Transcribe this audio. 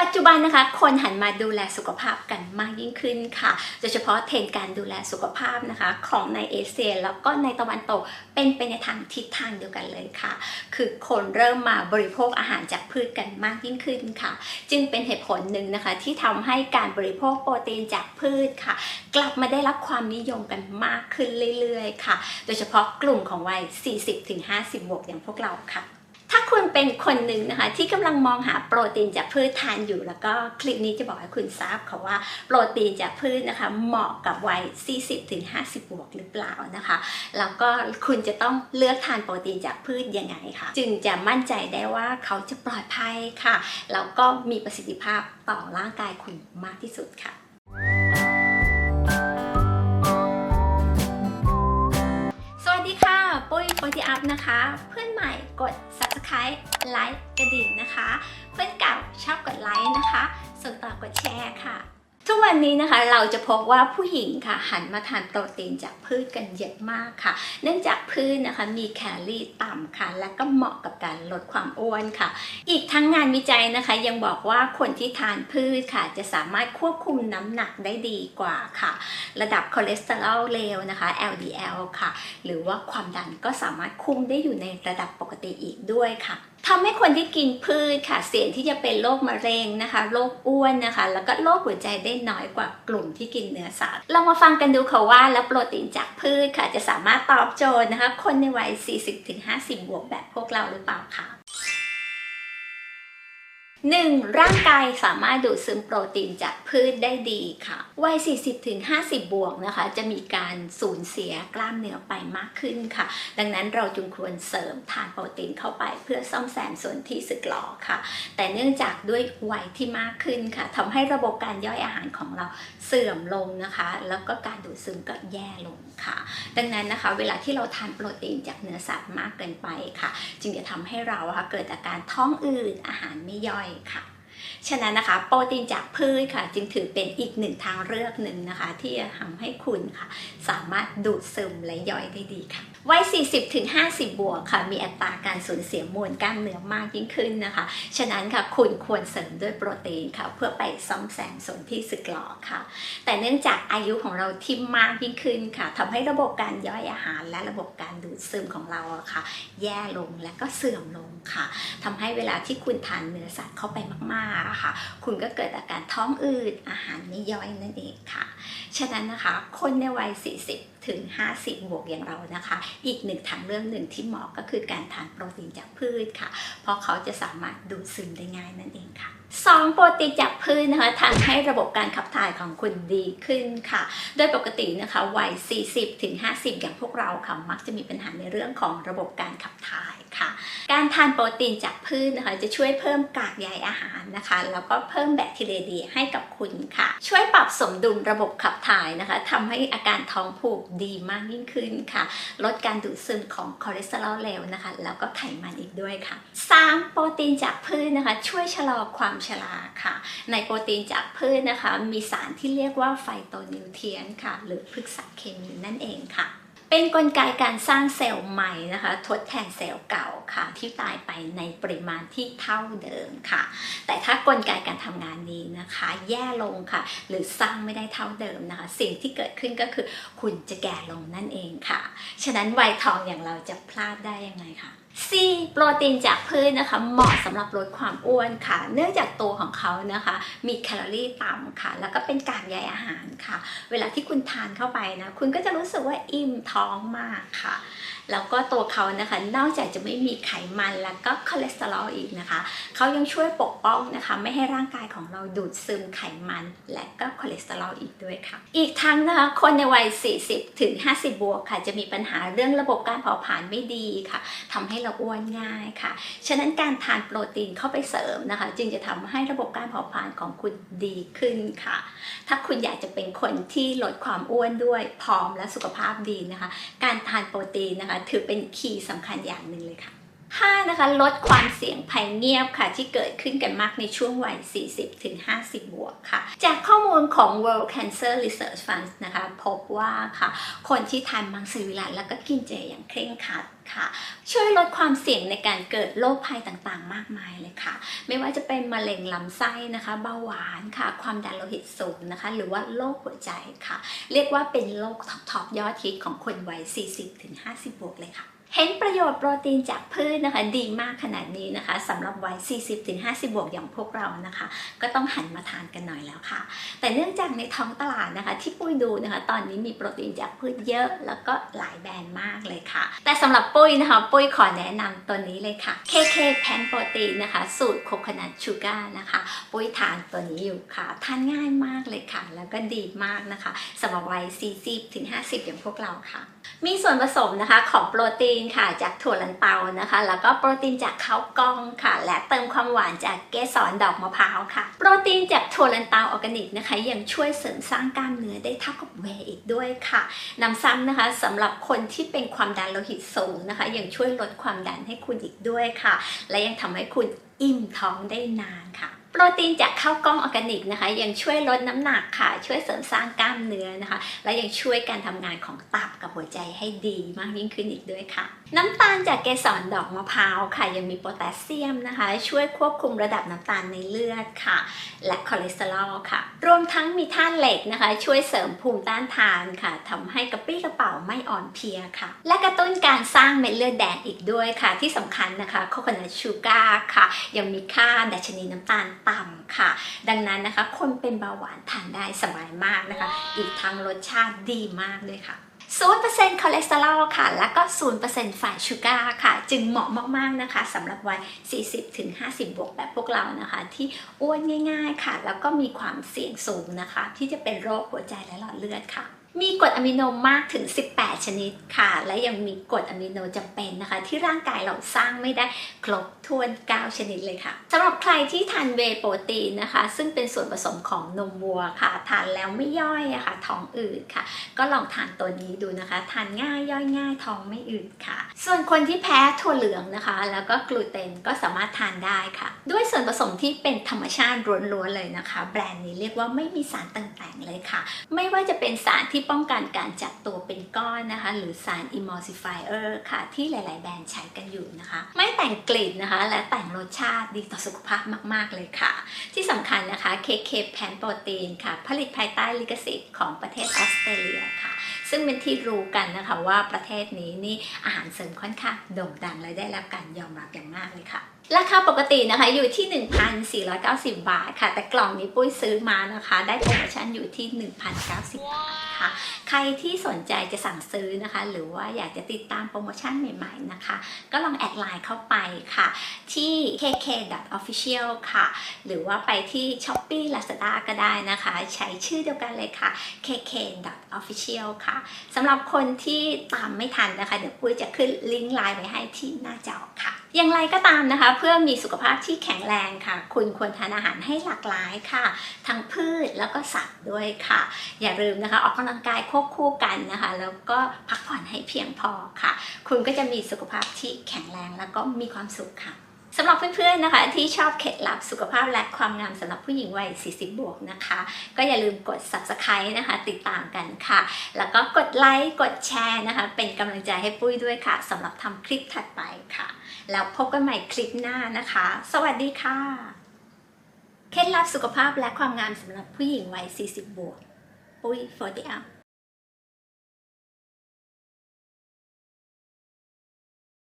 ปัจจุบันนะคะ คนหันมาดูแลสุขภาพกันมากยิ่งขึ้นค่ะ โดยเฉพาะเทรนด์การดูแลสุขภาพนะคะ ของในเอเชียแล้วก็ในตะวันตกเป็นไปในทางทิศทางเดียวกันเลยค่ะ คือคนเริ่มมาบริโภคอาหารจากพืชกันมากยิ่งขึ้นค่ะ จึงเป็นเหตุผลหนึ่งนะคะ ที่ทำให้การบริโภคโปรตีนจากพืชค่ะ กลับมาได้รับความนิยมกันมากขึ้นเรื่อยๆ ค่ะ โดยเฉพาะกลุ่มของวัย 40-50 บวกอย่างพวกเราค่ะาคุณเป็นคนหนึ่งนะคะ ที่กำลังมองหาโปรตีนจากพืชทานอยู่แล้วก็คลิปนี้จะบอกให้คุณทราบค่ะว่าโปรตีนจากพืชนะคะ เหมาะกับวัย 40-50 บวกหรือเปล่านะคะ แล้วก็คุณจะต้องเลือกทานโปรตีนจากพืชยังไงคะจึงจะมั่นใจได้ว่าเขาจะปลอดภัยค่ะแล้วก็มีประสิทธิภาพต่อร่างกายคุณมากที่สุดค่ะสวัสดีค่ะ ปุ้ยโปรตีอัพนะคะ เพื่อนใหม่กด subscribe ไลค์กระดิ่งนะคะ เพื่อนเก่าชอบกดไลค์นะคะ ส่วนต่อกดแชร์ค่ะ ทุกวันนี้นะคะเราจะพบว่าผู้หญิงค่ะหันมาทานโปรตีนจากพืชกันเยอะมากค่ะ เนื่องจากพืชนะคะมีแคลอรี่ต่ำค่ะ และก็เหมาะกับการลดความอ้วนค่ะ อีกทั้งงานวิจัยนะคะ ยังบอกว่าคนที่ทานพืชค่ะ จะสามารถควบคุมน้ำหนักได้ดีกว่าค่ะ ระดับคอเลสเตอรอลเลวนะคะ LDL ค่ะ หรือว่าความดันก็สามารถคุมได้อยู่ในระดับปกติอีกด้วยค่ะ ทำให้คนที่กินพืชค่ะ เสี่ยงที่จะเป็นโรคมะเร็งนะคะโรคอ้วนนะคะ แล้วก็โรคหัวใจได้น้อยกว่ากลุ่มที่กินเนื้อสัตว์ลองมาฟังกันดูค่ะว่าแล้วโปรตีนจากพืชค่ะ จะสามารถตอบโจทย์นะคะ คนในวัย 40-50 บวกแบบพวกเราหรือเปล่าคะ 1. ร่างกายสามารถดูดซึมโปรตีนจากพืชได้ดีค่ะ วัย 40-50 บวกนะคะ จะมีการสูญเสียกล้ามเนื้อไปมากขึ้นค่ะ ดังนั้นเราจึงควรเสริมทานโปรตีนเข้าไปเพื่อซ่อมแซมส่วนที่สึกหรอค่ะ แต่เนื่องจากด้วยวัยที่มากขึ้นค่ะทำให้ระบบการย่อยอาหารของเราเสื่อมลงนะคะ แล้วก็การดูดซึมก็แย่ลง ค่ะ ดังนั้นนะคะเวลาที่เราทานโปรตีนจากเนื้อสัตว์มากเกินไปค่ะ จึงจะทำให้เราค่ะเกิดอาการท้องอืดอาหารไม่ย่อยค่ะฉะนั้นนะคะโปรตีนจากพืชค่ะ จึงถือเป็นอีกหนึ่งทางเลือกหนึ่งนะคะ ที่จะทำให้คุณค่ะ สามารถดูดซึมและย่อยได้ดีค่ะ วัย 40ถึง50 บวกค่ะ มีอัตราการสูญเสียมวลกล้ามเนื้อมากยิ่งขึ้นนะคะ ฉะนั้นค่ะคุณควรเสริมด้วยโปรตีนค่ะ เพื่อไปซ่อมแซมส่วนที่สึกหรอค่ะ แต่เนื่องจากอายุของเราที่มากยิ่งขึ้นค่ะทำให้ระบบการย่อยอาหารและระบบการดูดซึมของเราค่ะ แย่ลงและก็เสื่อมลงค่ะทำให้เวลาที่คุณทานเนื้อสัตว์เข้าไปมากๆค่ะ คุณก็เกิดอาการท้องอืดอาหารไม่ย่อยนั่นเองค่ะ ฉะนั้นนะคะ คนในวัย 40ถึง 50 บวกอย่างเรานะคะ อีกหนึ่งทางเรื่องหนึ่งที่เหมาะก็คือการทานโปรตีนจากพืชค่ะ เพราะเขาจะสามารถดูดซึมได้ง่ายนั่นเองค่ะ สองโปรตีนจากพืชนะคะทำให้ระบบการขับถ่ายของคุณดีขึ้นค่ะ โดยปกตินะคะวัย 40ถึง50 อย่างพวกเราค่ะมักจะมีปัญหาในเรื่องของระบบการขับถ่ายค่ะ การทานโปรตีนจากพืชนะคะจะช่วยเพิ่มกากใยอาหารนะคะ แล้วก็เพิ่มแบคทีเรียดีให้กับคุณค่ะ ช่วยปรับสมดุลระบบขับถ่ายนะคะทำให้อาการท้องผูกดีมากยิ่งขึ้นค่ะ ลดการดูดซึมของคอเลสเตอรอลเลวนะคะ แล้วก็ไขมันอีกด้วยค่ะ 3. โปรตีนจากพืชนะคะ ช่วยชะลอความชราค่ะ ในโปรตีนจากพืชนะคะ มีสารที่เรียกว่าไฟโตนิวเทียนค่ะ หรือพฤกษเคมีนั่นเองค่ะเป็นกลไกการสร้างเซลล์ใหม่นะคะ ทดแทนเซลล์เก่าค่ะ ที่ตายไปในปริมาณที่เท่าเดิมค่ะ แต่ถ้ากลไกการทำงานนี้นะคะ แย่ลงค่ะ หรือสร้างไม่ได้เท่าเดิมนะคะ สิ่งที่เกิดขึ้นก็คือ คุณจะแก่ลงนั่นเองค่ะ ฉะนั้นวัยทองอย่างเราจะพลาดได้ยังไงคะ C โปรตีนจากพืชนะคะ เหมาะสำหรับลดความอ้วนค่ะ เนื่องจากตัวของเขานะคะ มีแคลอรี่ต่ำค่ะ แล้วก็เป็นกากใยอาหารค่ะ เวลาที่คุณทานเข้าไปนะ คุณก็จะรู้สึกว่าอิ่มท้องมากค่ะ แล้วก็ตัวเขานะคะ นอกจากจะไม่มีไขมันแล้วก็คอเลสเตอรอลอีกนะคะเขายังช่วยปกป้องนะคะ ไม่ให้ร่างกายของเราดูดซึมไขมัน และก็คอเลสเตอรอลอีกด้วยค่ะ อีกทั้งนะคะคนในวัย 40 ถึง 50 บวกค่ะ จะมีปัญหาเรื่องระบบการเผาผลาญไม่ดีค่ะทำให้เราอ้วนง่ายค่ะ ฉะนั้นการทานโปรตีนเข้าไปเสริมนะคะ จึงจะทำให้ระบบการเผาผลาญของคุณดีขึ้นค่ะ ถ้าคุณอยากจะเป็นคนที่ลดความอ้วนด้วยพร้อมและสุขภาพดีนะคะ การทานโปรตีนนะคะถือเป็นคีย์สำคัญอย่างหนึ่งเลยค่ะ 5นะคะลดความเสี่ยงภัยเงียบค่ะ ที่เกิดขึ้นกันมากในช่วงวัย 40-50 บวกค่ะ จากข้อมูลของ World Cancer Research Fund นะคะพบว่าค่ะ คนที่ทานมังสวิรัตแล้วก็กินเจอย่างเคร่งครัดค่ะ ช่วยลดความเสี่ยงในการเกิดโรคภัยต่างๆ มากมายเลยค่ะ ไม่ว่าจะเป็นมะเร็งลำไส้นะคะเบาหวานค่ะ ความดันโลหิตสูงนะคะ หรือว่าโรคหัวใจค่ะ เรียกว่าเป็นโรคท็อปๆยอดฮิตของคนวัย 40-50 บวกเลยค่ะ เห็นประโยชน์โปรตีนจากพืชนะคะ ดีมากขนาดนี้นะคะสำหรับวัย 40-50 บวกอย่างพวกเรานะคะ ก็ต้องหันมาทานกันหน่อยแล้วค่ะ แต่เนื่องจากในท้องตลาดนะคะ ที่ปุ้ยดูนะคะ ตอนนี้มีโปรตีนจากพืชเยอะ แล้วก็หลายแบรนด์มากเลยค่ะ แต่สำหรับปุ้ยนะคะ ปุ้ยขอแนะนำตัวนี้เลยค่ะ KK แพนโปรตีนนะคะ สูตรโคคนัทชูการ์นะคะ ปุ้ยทานตัวนี้อยู่ค่ะ ทานง่ายมากเลยค่ะ แล้วก็ดีมากนะคะสำหรับวัย 40-50 อย่างพวกเราค่ะ มีส่วนผสมนะคะของโปรตีนค่ะจากถั่วลันเตานะคะ แล้วก็โปรตีนจากข้าวกล้องค่ะ และเติมความหวานจากเกสรดอกมะพร้าวค่ะ โปรตีนจากถั่วลันเตาออร์แกนิกนะคะ ยังช่วยเสริมสร้างกล้ามเนื้อได้เท่ากับเวอีกด้วยค่ะนำซ้ำนะคะสำหรับคนที่เป็นความดันโลหิตสูงนะคะ ยังช่วยลดความดันให้คุณอีกด้วยค่ะ และยังทำให้คุณอิ่มท้องได้นานค่ะ โปรตีนจากข้าวกล้องออร์แกนิกนะคะ ยังช่วยลดน้ำหนักค่ะ ช่วยเสริมสร้างกล้ามเนื้อนะคะ และยังช่วยการทำงานของตับกับหัวใจให้ดีมากยิ่งขึ้นอีกด้วยค่ะ น้ำตาลจากเกสรดอกมะพร้าวค่ะ ยังมีโพแทสเซียมนะคะ ช่วยควบคุมระดับน้ำตาลในเลือดค่ะ และคอเลสเตอรอลค่ะ รวมทั้งมีธาตุเหล็กนะคะ ช่วยเสริมภูมิต้านทานค่ะทำให้กระปี้กระเป๋าไม่อ่อนเพลียค่ะ และกระตุ้นการสร้างเม็ดเลือดแดงอีกด้วยค่ะ ที่สำคัญนะคะโคโคนัทชูการ์ค่ะ ยังมีค่าดัชนีน้ำตาลต่ำค่ะ ดังนั้นนะคะคนเป็นเบาหวานทานได้สบายมากนะคะ อีกทั้งรสชาติดีมากเลยค่ะ0%คอเลสเตอรอลค่ะ แล้วก็ 0%ฝ่ายชูการ์ค่ะ จึงเหมาะมาก ๆ นะคะสำหรับวัย 40-50 บวกแบบพวกเรานะคะ ที่อ้วนง่าย ๆ ค่ะ แล้วก็มีความเสี่ยงสูงนะคะ ที่จะเป็นโรคหัวใจและหลอดเลือดค่ะ มีกรดอะมิโนมากถึง 18 ชนิดค่ะ และยังมีกรดอะมิโนจำเป็นนะคะ ที่ร่างกายเราสร้างไม่ได้ครบถ้วน 9 ชนิดเลยค่ะสำหรับใครที่ทานเวโปรตีนนะคะ ซึ่งเป็นส่วนผสมของนมวัวค่ะ ทานแล้วไม่ย่อยอะค่ะ ท้องอืดค่ะ ก็ลองทานตัวนี้ดูนะคะ ทานง่ายย่อยง่ายท้องไม่อืดค่ะ ส่วนคนที่แพ้ถั่วเหลืองนะคะ แล้วก็กลูเตนก็สามารถทานได้ค่ะ ด้วยส่วนผสมที่เป็นธรรมชาติล้วนๆเลยนะคะ แบรนด์นี้เรียกว่าไม่มีสารต่างๆเลยค่ะ ไม่ว่าจะเป็นสารที่ป้องกันการจับตัวเป็นก้อนนะคะ หรือสาร emulsifier ค่ะ ที่หลาย ๆ แบรนด์ใช้กันอยู่นะคะ ไม่แต่งกลิ่นนะคะ และแต่งรสชาติดีต่อสุขภาพมาก ๆ เลยค่ะ ที่สำคัญนะคะ KK แพนโปรตีนค่ะ ผลิตภายใต้ลิขสิทธิ์ของประเทศออสเตรเลียค่ะ ซึ่งเป็นที่รู้กันนะคะว่าประเทศนี้นี่อาหารเสริมค่อนข้างโด่งดังและได้รับการยอมรับอย่างมากเลยค่ะ ราคาปกตินะคะอยู่ที่ 1,490 บาทค่ะ แต่กล่องนี้ปุ้ยซื้อมานะคะ ได้โปรโมชั่นอยู่ที่ 1,090 บาทค่ะ ใครที่สนใจจะสั่งซื้อนะคะ หรือว่าอยากจะติดตามโปรโมชั่นใหม่ๆนะคะ ก็ลองแอดไลน์เข้าไปค่ะ ที่ kk.official ค่ะ หรือว่าไปที่ shopee lazada ก็ได้นะคะ ใช้ชื่อเดียวกันเลยค่ะ kk.official ค่ะสำหรับคนที่ตามไม่ทันนะคะ เดี๋ยวปุ้ยจะขึ้นลิงก์ไลน์ไว้ให้ที่หน้าจอค่ะ อย่างไรก็ตามนะคะ เพื่อมีสุขภาพที่แข็งแรงค่ะ คุณควรทานอาหารให้หลากหลายค่ะ ทั้งพืชแล้วก็สัตว์ด้วยค่ะ อย่าลืมนะคะ ออกกำลังกายควบคู่กันนะคะ แล้วก็พักผ่อนให้เพียงพอค่ะ คุณก็จะมีสุขภาพที่แข็งแรงแล้วก็มีความสุขค่ะ สำหรับเพื่อนๆนะคะที่ชอบเคล็ดลับสุขภาพและความงามสำหรับผู้หญิงวัย 40 บวกนะคะ ก็อย่าลืมกด subscribe นะคะ ติดตามกันค่ะ แล้วก็กดไลค์กดแชร์นะคะ เป็นกำลังใจให้ปุ้ยด้วยค่ะสำหรับทำคลิปถัดไปค่ะ แล้วพบกันใหม่คลิปหน้านะคะ สวัสดีค่ะ เคล็ดลับสุขภาพและความงามสำหรับผู้หญิงวัย 40 บวก ปุ้ย 40 up